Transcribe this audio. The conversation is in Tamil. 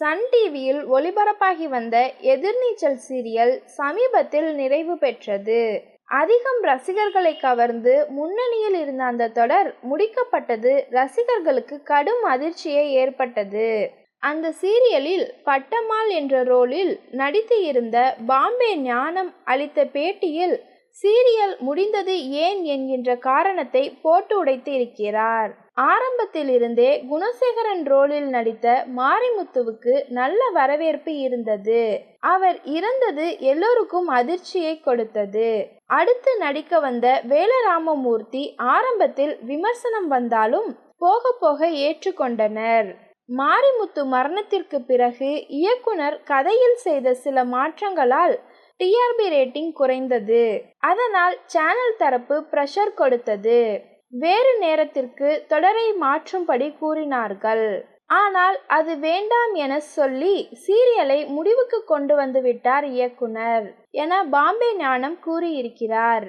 சன் டிவியில் ஒளிபரப்பாகி வந்த எதிர்நீச்சல் சீரியல் சமீபத்தில் நிறைவு பெற்றது. அதிகம் ரசிகர்களை கவர்ந்து முன்னணியில் இருந்த அந்த தொடர் முடிக்கப்பட்டது ரசிகர்களுக்கு கடும் அதிர்ச்சியை ஏற்பட்டது. அந்த சீரியலில் பட்டம்மாள் என்ற ரோலில் நடித்து இருந்த பாம்பே ஞானம் அளித்த பேட்டியில் சீரியல் முடிந்தது ஏன் என்கின்ற காரணத்தை போட்டு உடைத்து இருக்கிறார் ஆரம்பத்தில் இருந்தே குணசேகரன் ரோலில் நடித்த மாரிமுத்துவுக்கு நல்ல வரவேற்பு இருந்தது. அவர் இறந்தது எல்லோருக்கும் அதிர்ச்சியை கொடுத்தது. அடுத்து நடிக்க வந்த வேலராமமூர்த்தி ஆரம்பத்தில் விமர்சனம் வந்தாலும் போக போக ஏற்றுக்கொண்டனர். மாரிமுத்து மரணத்திற்கு பிறகு இயக்குனர் கதையில் செய்த சில மாற்றங்களால் டிஆர்பி ரேட்டிங் குறைந்தது. அதனால் சேனல் தரப்பு பிரஷர் கொடுத்தது. வேறு நேரத்திற்கு தொடரை மாற்றும்படி கூறினார்கள். ஆனால் அது வேண்டாம் என சொல்லி சீரியலை முடிவுக்கு கொண்டு வந்து விட்டார் இயக்குனர் என பாம்பே ஞானம் கூறியிருக்கிறார்.